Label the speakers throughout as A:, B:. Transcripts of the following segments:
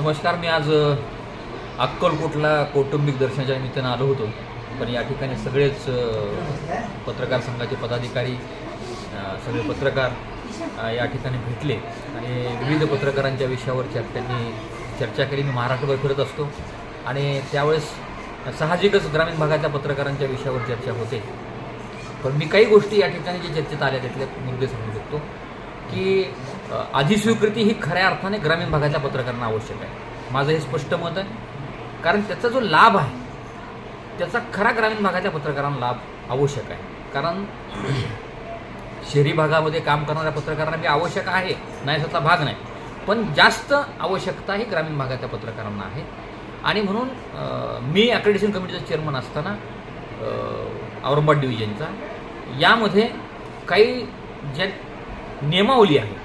A: नमस्कार मी आज अक्कलकोटला कौटुंबिक दर्शनाच्या निमित्तानं आलो होतो. पण या ठिकाणी सगळेच पत्रकार संघाचे पदाधिकारी सगळे पत्रकार या ठिकाणी भेटले. आणि विविध पत्रकारांच्या विषयावर त्यांनी चर्चा केली. मी महाराष्ट्रभर फिरत असतो. आणि त्यावेळेस साहजिकच ग्रामीण भागाच्या पत्रकारांच्या विषयावर चर्चा होते. पण मी काही गोष्टी या ठिकाणी जे चर्चेत आल्या त्यातले मुद्दे सांगू शकतो. की अधिस्वीकृती ही खऱ्या अर्थाने ग्रामीण भागातल्या पत्रकारांना आवश्यक आहे. माझं हे स्पष्ट मत आहे. कारण त्याचा जो लाभ आहे त्याचा खरा ग्रामीण भागातल्या पत्रकारांना लाभ आवश्यक आहे. कारण शहरी भागामध्ये काम करणाऱ्या पत्रकारांना बी आवश्यक आहे नाही त्याचा भाग नाही. पण जास्त आवश्यकता ही ग्रामीण भागातल्या पत्रकारांना आहे. आणि म्हणून मी अक्रेडिशन कमिटीचा चेअरमन असताना औरंगाबाद डिव्हिजनचा यामध्ये काही ज्या नियमावली आहे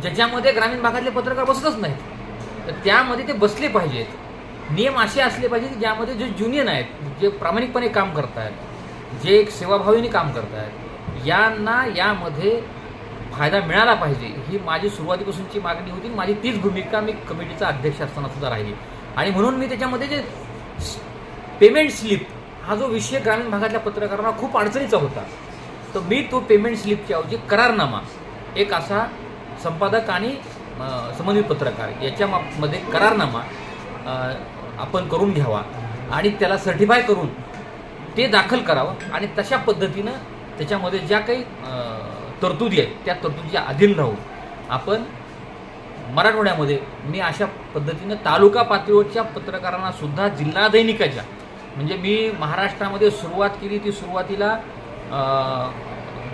A: ज्याच्यामध्ये ग्रामीण भागातले पत्रकार बसतच नाहीत. तर त्यामध्ये ते बसले पाहिजेत. नियम असे असले पाहिजे की ज्यामध्ये जे ज्युनियन आहेत जे प्रामाणिकपणे काम करत आहेत जे एक सेवाभावीने काम करत आहेत यांना यामध्ये फायदा मिळाला पाहिजे. ही माझी सुरुवातीपासूनची मागणी होती माझी तीच भूमिका मी कमिटीचा अध्यक्ष असताना सुद्धा राहिली. आणि म्हणून मी त्याच्यामध्ये जे पेमेंट स्लिप हा जो विषय ग्रामीण भागातल्या पत्रकारांना खूप अडचणीचा होता तर मी तो पेमेंट स्लिपच्या ऐवजी करारनामा एक असा संपादक आणि अ, संबंधित पत्रकार याच्यामध्ये करारनामा आपण करून घ्यावा आणि त्याला सर्टिफाय करून ते दाखल करावं आणि तशा पद्धतीनं त्याच्यामध्ये ज्या काही तरतुदी आहेत त्या तरतुदीच्या अधीन राहून आपण मराठवाड्यामध्ये मी अशा पद्धतीनं तालुका पातळीवरच्या पत्रकारांना सुद्धा जिल्हा दैनिकाच्या म्हणजे मी महाराष्ट्रामध्ये सुरुवात केली ती सुरुवातीला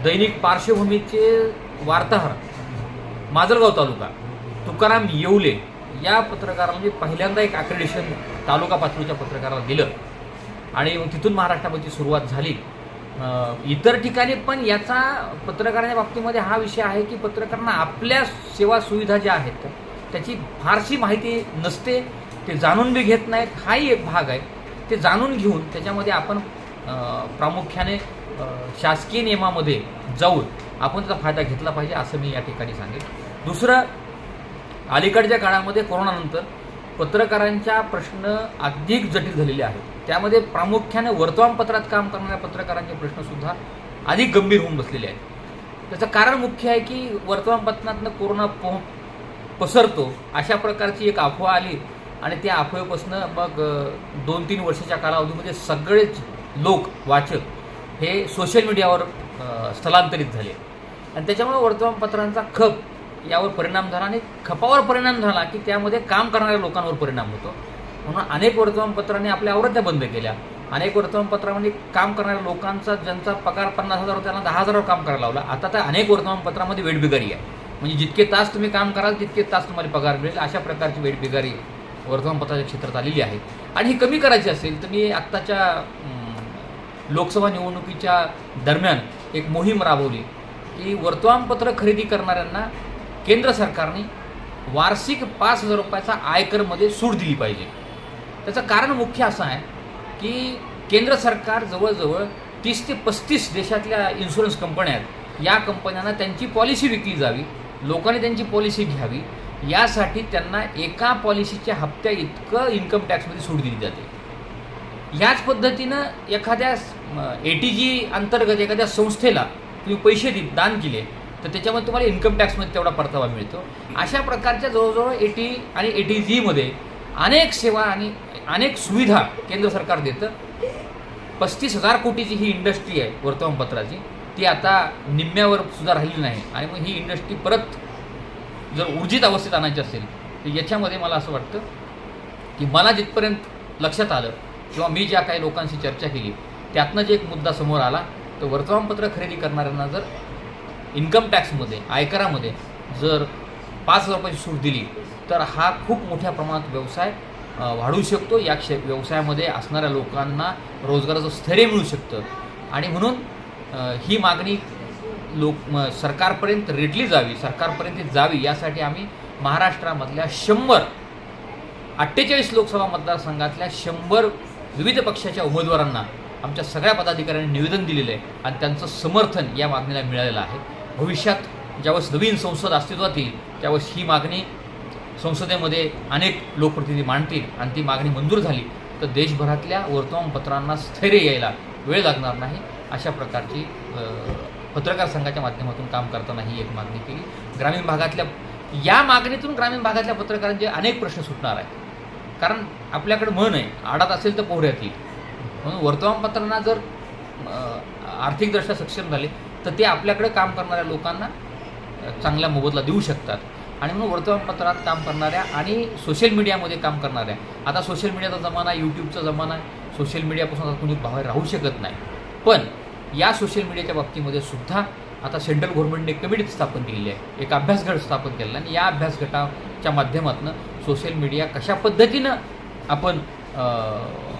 A: दैनिक पार्श्वभूमीचे वार्ताहर माजलगाव तालुका तुकाराम येवले या पत्रकाराला म्हणजे पहिल्यांदा एक अक्रेडिशन तालुका पातळीच्या पत्रकाराला दिलं. आणि मग तिथून महाराष्ट्रामध्ये सुरुवात झाली. इतर ठिकाणी पण याचा पत्रकारांच्या बाबतीमध्ये हा विषय आहे की पत्रकारांना आपल्या सेवा सुविधा ज्या आहेत त्याची फारशी माहिती नसते ते जाणून बी घेत नाहीत. हाही एक भाग आहे. ते जाणून घेऊन त्याच्यामध्ये आपण प्रामुख्याने शासकीय नियमामध्ये जाऊन आपण त्याचा फायदा घेतला पाहिजे असं मी या ठिकाणी सांगेन. दुसरं अलीकडच्या काळामध्ये कोरोनानंतर पत्रकारांच्या प्रश्न अधिक जटिल झालेले आहेत. त्यामध्ये प्रामुख्याने वर्तमानपत्रात काम करणाऱ्या पत्रकारांचे प्रश्नसुद्धा अधिक गंभीर होऊन बसलेले आहेत. त्याचं कारण मुख्य आहे की वर्तमानपत्रातनं कोरोना पो पसरतो अशा प्रकारची एक अफवा आली आणि त्या अफवेपासनं मग दोन तीन वर्षाच्या कालावधीमध्ये सगळेच लोक वाचक हे सोशल मीडियावर स्थलांतरित झाले. आणि त्याच्यामुळे वर्तमानपत्रांचा खप यावर परिणाम झाला आणि खपावर परिणाम झाला की त्यामध्ये काम करणाऱ्या लोकांवर परिणाम होतो. म्हणून अनेक वर्तमानपत्रांनी आपल्या आवृत्त्या बंद केल्या. अनेक वर्तमानपत्रामध्ये काम करणाऱ्या लोकांचा ज्यांचा पगार पन्नास हजार त्यांना दहा हजारावर काम करायला लावला. आता तर अनेक वर्तमानपत्रामध्ये वेटबिगारी आहे. म्हणजे जितके तास तुम्ही काम कराल तितके तास तुम्हाला पगार मिळेल. अशा प्रकारची वेठबिगारी वर्तमानपत्राच्या क्षेत्रात आलेली आहे. आणि ही कमी करायची असेल तर मी आत्ताच्या लोकसभा निवडणुकीच्या दरम्यान एक मोहीम राबवली की वर्तमानपत्र खरेदी करणाऱ्यांना केंद्र सरकारने वार्षिक पाच हजार रुपयाचा आयकरमध्ये सूट दिली पाहिजे. त्याचं कारण मुख्य असं आहे की केंद्र सरकार जवळजवळ तीस ते पस्तीस देशातल्या इन्शुरन्स कंपन्या आहेत. या कंपन्यांना त्यांची पॉलिसी विकली जावी लोकांनी त्यांची पॉलिसी घ्यावी यासाठी त्यांना एका पॉलिसीच्या हप्त्या इतकं इन्कम टॅक्समध्ये सूट दिली जाते. ह्याच पद्धतीनं एखाद्या ए टी जी अंतर्गत एखाद्या संस्थेला तुम्ही पैसे दि दान केले तर त्याच्यामध्ये तुम्हाला इन्कम टॅक्समध्ये तेवढा परतावा मिळतो. अशा प्रकारच्या जवळजवळ ए टी आणि ए टी जीमध्ये अनेक सेवा आणि अनेक सुविधा केंद्र सरकार देतं. पस्तीस हजार कोटीची ही इंडस्ट्री आहे वर्तमानपत्राची. ती आता निम्म्यावर सुद्धा राहिली नाही. आणि मग ही इंडस्ट्री परत जर ऊर्जित अवस्थेत आणायची असेल तर याच्यामध्ये मला असं वाटतं की मला जिथपर्यंत लक्षात आलं किंवा मी ज्या काही लोकांशी चर्चा केली त्यातनं जे एक मुद्दा समोर आला तर वर्तमानपत्र खरेदी करणाऱ्यांना जर इन्कम टॅक्समध्ये आयकरामध्ये जर पाच हजार रुपयाची सूट दिली तर हा खूप मोठ्या प्रमाणात व्यवसाय वाढू शकतो. या क्षे व्यवसायामध्ये असणाऱ्या लोकांना रोजगाराचं स्थैर्य मिळू शकतं. आणि म्हणून ही मागणी लोक म- सरकारपर्यंत रेटली जावी सरकारपर्यंत जावी यासाठी आम्ही महाराष्ट्रामधल्या शंभर अठ्ठेचाळीस लोकसभा मतदारसंघातल्या शंभर विविध पक्षाच्या उमेदवारांना आमच्या सगळ्या पदाधिकाऱ्यांनी निवेदन दिलेलं आहे आणि त्यांचं समर्थन या मागणीला मिळालेलं आहे. भविष्यात ज्यावेळेस नवीन संसद अस्तित्वात येईल त्यावेळेस ही मागणी संसदेमध्ये अनेक लोकप्रतिनिधी मांडतील आणि ती मागणी मंजूर झाली तर देशभरातल्या वर्तमानपत्रांना स्थैर्य यायला वेळ लागणार नाही. अशा प्रकारची पत्रकार संघाच्या माध्यमातून काम करताना ही एक मागणी केली. ग्रामीण भागातल्या या मागणीतून ग्रामीण भागातल्या पत्रकारांचे अनेक प्रश्न सुटणार आहेत. कारण आपल्याकडे म्हण आहे आडात असेल तर पोहऱ्यात येईल म्हणून वर्तमानपत्रांना जर आर्थिकदृष्ट्या सक्षम झाले तर ते आपल्याकडे काम करणाऱ्या लोकांना चांगल्या चांगला मोबदला देऊ शकतात. आणि म्हणून वर्तमानपत्रात काम करणाऱ्या आणि सोशल मीडियामध्ये काम करणाऱ्या आता सोशल मीडियाचा जमाना यूट्यूबचा जमाना आहे. सोशल मीडियापासून आता कुणी बाहेर राहू शकत नाही. पण या सोशल मीडियाच्या बाबतीमध्ये सुद्धा आता सेंट्रल गव्हर्नमेंटने कमिटी स्थापन केलेली आहे. एक अभ्यासगट स्थापन केलेला आणि या अभ्यासगटाच्या माध्यमातून सोशल मीडिया कशा पद्धतीनं आपण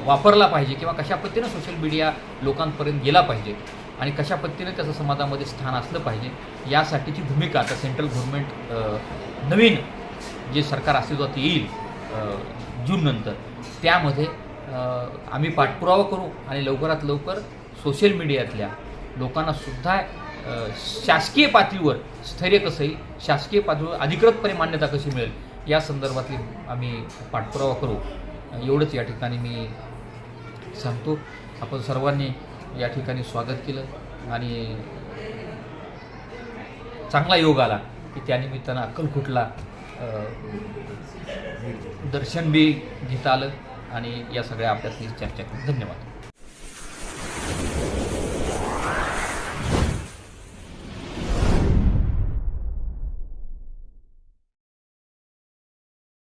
A: वापरला पाहिजे किंवा कशा पद्धतीनं सोशल मीडिया लोकांपर्यंत गेला पाहिजे आणि कशा पद्धतीनं त्याचं समाजामध्ये स्थान असलं पाहिजे यासाठीची भूमिका आता सेंट्रल गव्हर्नमेंट नवीन जे सरकार अस्तित्वात येईल जूननंतर त्यामध्ये आम्ही पाठपुरावा करू आणि लवकरात लवकर सोशल मीडियातल्या लोकांनासुद्धा शासकीय पातळीवर स्थैर्य कसं येईल शासकीय पातळीवर अधिकृतपणे मान्यता कशी मिळेल या संदर्भातली आम्ही पाठपुरावा करू. एवढंच या ठिकाणी मी सांगतो. आपण सर्वांनी या ठिकाणी स्वागत केलं आणि चांगला योग आला की त्यानिमित्तानं अक्कलकुटला दर्शन बी घेता आलं आणि या सगळ्या अभ्यासाची चर्चा केली. धन्यवाद.